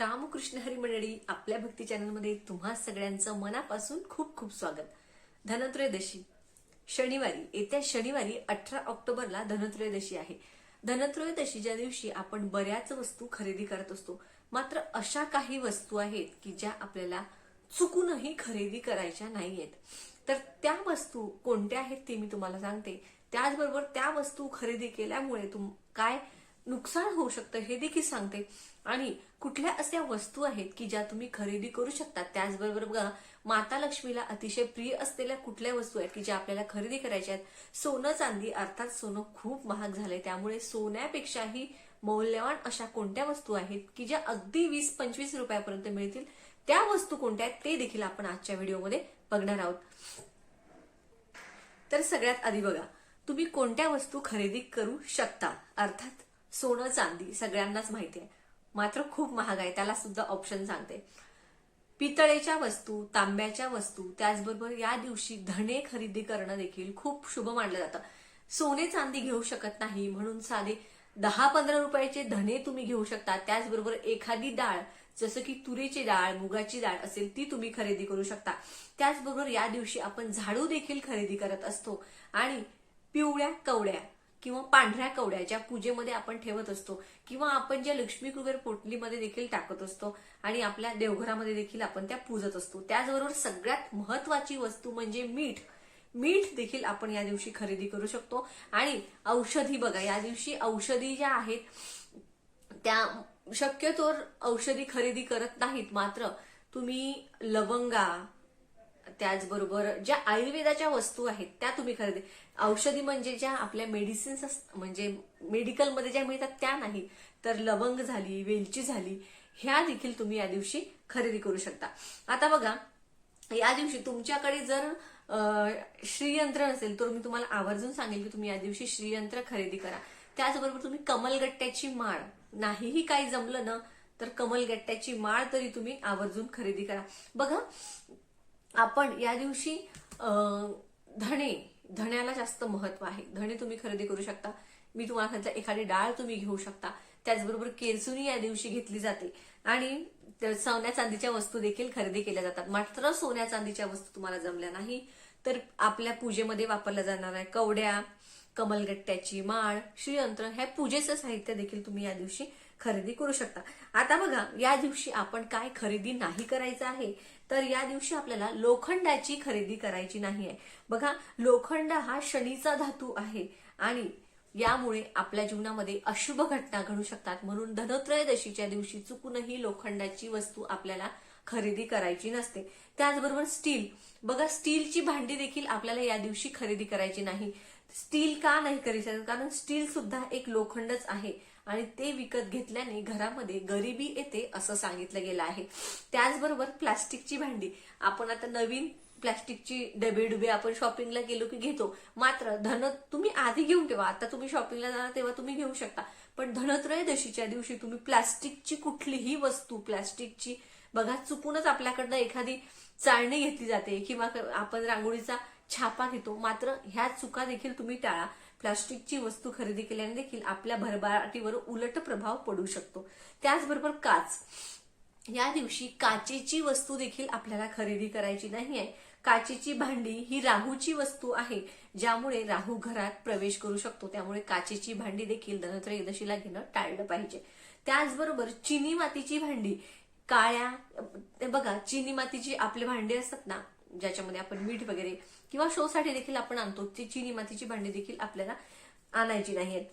रामकृष्ण हरी मंडळी आपल्या भक्ती चॅनलमध्ये तुम्हा सगळ्यांचं मनापासून खूप खूप स्वागत. धनत्रयोदशी. शनिवारी येत्या शनिवारी अठरा ऑक्टोबरला धनत्रयोदशी आहे. धनत्रयोदशीच्या दिवशी आपण बऱ्याच वस्तू खरेदी करत असतो मात्र अशा काही वस्तू आहेत की ज्या आपल्याला चुकूनही खरेदी करायच्या नाहीयेत. तर त्या वस्तू कोणत्या आहेत ते मी तुम्हाला सांगते. त्याचबरोबर त्या वस्तू खरेदी केल्यामुळे तुम काय नुकसान होऊ शकतं हे देखील सांगते. आणि कुठल्या अशा वस्तू आहेत की ज्या तुम्ही खरेदी करू शकता? त्याचबरोबर बघा माता लक्ष्मीला अतिशय प्रिय असलेल्या कुठल्या वस्तू आहेत की ज्या आपल्याला खरेदी करायच्या आहेत? सोनं चांदी अर्थात सोनं खूप महाग झालंय. त्यामुळे सोन्यापेक्षाही मौल्यवान अशा कोणत्या वस्तू आहेत की ज्या अगदी वीस पंचवीस रुपयापर्यंत मिळतील? त्या वस्तू कोणत्या आहेत ते देखील आपण आजच्या व्हिडिओमध्ये बघणार आहोत. तर सगळ्यात आधी बघा तुम्ही कोणत्या वस्तू खरेदी करू शकता? अर्थात सोनं चांदी सगळ्यांनाच माहिती आहे मात्र खूप महाग आहे त्याला सुद्धा ऑप्शन सांगते. पितळेच्या वस्तू तांब्याच्या वस्तू त्याचबरोबर या दिवशी धने खरेदी करणं देखील खूप शुभ मानलं जातं. सोने चांदी घेऊ शकत नाही म्हणून साधे दहा पंधरा रुपयाचे धने तुम्ही घेऊ शकता. त्याचबरोबर एखादी डाळ जसं की तुरीची डाळ मुगाची डाळ असेल ती तुम्ही खरेदी करू शकता. त्याचबरोबर या दिवशी आपण झाडू देखील खरेदी करत असतो. आणि पिवळ्या कवड्या किंवा पांढऱ्या कवड्या ज्या पूजेमध्ये आपण ठेवत असतो किंवा आपण ज्या लक्ष्मी कुबेर पोटलीमध्ये देखील टाकत असतो आणि आपल्या देवघरामध्ये देखील आपण त्या पूजत असतो. त्याचबरोबर सगळ्यात महत्वाची वस्तू म्हणजे मीठ. मीठ देखील आपण या दिवशी खरेदी करू शकतो. आणि औषधी बघा या दिवशी औषधी ज्या आहेत त्या शक्यतोर औषधी खरेदी करत नाहीत. मात्र तुम्ही लवंगा त्याचबरोबर ज्या आयुर्वेदाच्या वस्तू आहेत त्या तुम्ही खरेदी औषधी म्हणजे ज्या आपल्या मेडिसिन्स म्हणजे मेडिकलमध्ये ज्या मिळतात त्या नाही. तर लवंग झाली वेलची झाली ह्या देखील तुम्ही या दिवशी खरेदी करू शकता. आता बघा या दिवशी तुमच्याकडे जर श्रीयंत्र असेल तर मी तुम्हाला आवर्जून सांगेल की तुम्ही या दिवशी श्रीयंत्र खरेदी करा. त्याचबरोबर तुम्ही कमलगट्ट्याची माळ. नाहीही काही जमलं ना तर कमलगट्ट्याची माळ तरी तुम्ही आवर्जून खरेदी करा. बघा आपण या दिवशी धणे धण्याला जास्त महत्त्व आहे. धणे तुम्ही खरेदी करू शकता. मी तुम्हाला सांगितलं एखादी डाळ तुम्ही घेऊ शकता. त्याचबरोबर केरसुनी या दिवशी घेतली जाते. आणि सोन्या चांदीच्या वस्तू देखील खरेदी केल्या जातात. मात्र सोन्या चांदीच्या वस्तू तुम्हाला जमल्या नाही. तर आपल्या पूजेमध्ये वापरल्या जाणाऱ्या कवड्या कमलगट्ट्याची माळ श्रीयंत्र ह्या पूजेचं साहित्य देखील तुम्ही या दिवशी खरेदी करू शकता. आता बघा या दिवशी आपण काय खरेदी नाही करायचं आहे तर या दिवशी आपल्याला लोखंडाची खरेदी करायची नाही आहे. बघा लोखंड हा शनीचा धातू आहे आणि यामुळे आपल्या जीवनामध्ये अशुभ घटना घडू शकतात. म्हणून धनत्रयोदशीच्या दिवशी चुकूनही लोखंडाची वस्तू आपल्याला खरेदी करायची नसते. त्याचबरोबर स्टील. बघा स्टीलची भांडी देखील आपल्याला या दिवशी खरेदी करायची नाही. स्टील का नाही करायचं कारण स्टील सुद्धा एक लोखंडच आहे. आणि ते विकत घेतल्याने घरामध्ये गरिबी येते असं सांगितलं गेलं आहे. त्याचबरोबर प्लास्टिकची भांडी. आपण आता नवीन प्लास्टिकची डबे डुबे आपण शॉपिंगला गेलो की घेतो. मात्र धन तुम्ही आधी घेऊन ठेवा. आता तुम्ही शॉपिंगला जाणार तेव्हा तुम्ही घेऊ शकता. पण धनत्रयोदशीच्या दिवशी तुम्ही प्लास्टिकची कुठलीही वस्तू प्लास्टिकची बघा चुकूनच आपल्याकडनं एखादी चाळणी घेतली जाते किंवा आपण रांगोळीचा छापा घेतो मात्र ह्या चुका देखील तुम्ही टाळा. प्लास्टिकची वस्तू खरेदी केल्याने देखील आपल्या भरभराटीवर उलट प्रभाव पडू शकतो. त्याचबरोबर काच. या दिवशी काचेची वस्तू देखील आपल्याला खरेदी करायची नाही आहे. काचेची भांडी ही राहूची वस्तू आहे ज्यामुळे राहू घरात प्रवेश करू शकतो. त्यामुळे काचेची भांडी देखील धनत्रयोदशीला घेणं टाळलं पाहिजे. त्याचबरोबर चिनी मातीची भांडी. काळ्या बघा चिनी मातीची आपले भांडी असतात ना ज्याच्यामध्ये आपण मीठ वगैरे किंवा शोसाठी देखील आपण आणतो. ती चिनी मातीची भांडी देखील आपल्याला आणायची नाहीयेत.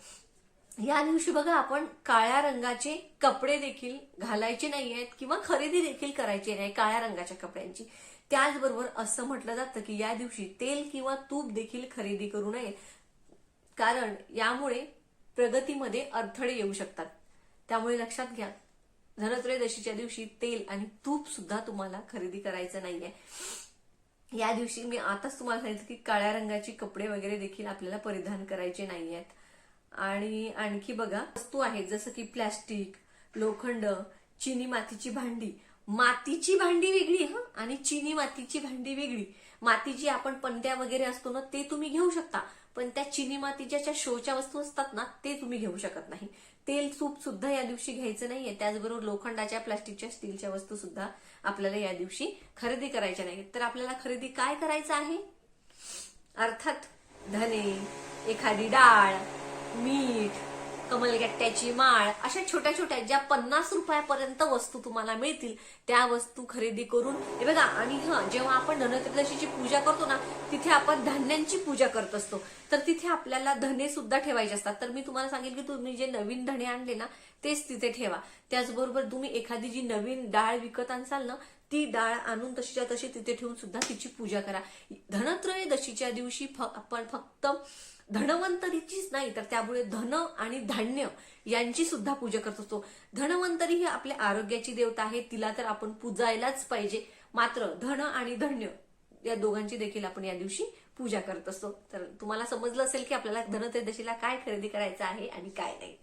या दिवशी बघा आपण काळ्या रंगाचे कपडे देखील घालायचे नाही आहेत किंवा खरेदी देखील करायची नाही काळ्या रंगाच्या कपड्यांची. त्याचबरोबर असं म्हटलं जातं की या दिवशी तेल किंवा तूप देखील खरेदी करू नये. कारण यामुळे प्रगतीमध्ये अडथळे येऊ शकतात. त्यामुळे लक्षात घ्या धनत्रयोदशीच्या दिवशी तेल आणि तूप सुद्धा तुम्हाला खरेदी करायचं नाहीये. या दिवशी मी आताच तुम्हाला सांगितलं की काळ्या रंगाची कपडे वगैरे देखील आपल्याला परिधान करायचे नाही आहेत आणि आणखी बघा वस्तू आहेत जसं की प्लॅस्टिक लोखंड चिनी मातीची भांडी. मातीची भांडी वेगळी हा? आणि चिनी मातीची भांडी वेगळी. मातीची आपण पंड्या वगैरे असतो ना ते तुम्ही घेऊ शकता. पण त्या चिनी मातीच्या ज्या शोच्या वस्तू असतात ना ते तुम्ही घेऊ शकत नाही. तेल सूप सुद्धा या दिवशी घ्यायचं नाहीये. त्याचबरोबर लोखंडाच्या प्लास्टिकच्या स्टीलच्या वस्तू सुद्धा आपल्याला या दिवशी खरेदी करायच्या नाहीत तर आपल्याला खरेदी काय करायचं आहे? अर्थात धने एखादी डाळ मीठ कमलगट्ट्याची माळ अशा छोट्या छोट्या ज्या पन्नास रुपयापर्यंत वस्तू तुम्हाला मिळतील त्या वस्तू खरेदी करून हे बघा आणि हा जेव्हा आपण धनत्रयोदशीची पूजा करतो ना तिथे आपण धान्यांची पूजा करत असतो. तर तिथे आपल्याला धने सुद्धा ठेवायचे असतात. तर मी तुम्हाला सांगेल की तुम्ही जे नवीन धणे आणले ना तेच तिथे ठेवा. त्याचबरोबर तुम्ही एखादी जी नवीन डाळ विकत आणसाल ना ती डाळ आणून तशीच्या तशी तिथे ठेवून सुद्धा तिची पूजा करा. धनत्रयोदशीच्या दिवशी फ- आपण फक्त धनवंतरीचीच नाही तर त्यामुळे धन आणि धान्य यांची सुद्धा पूजा करत असतो. धनवंतरी ही आपल्या आरोग्याची देवता आहे तिला तर आपण पूजायलाच पाहिजे. मात्र धन आणि धन्य या दोघांची देखील आपण या दिवशी पूजा करत असतो. तर तुम्हाला समजलं असेल की आपल्याला धनत्रयोदशीला काय खरेदी करायचं आहे आणि काय नाही.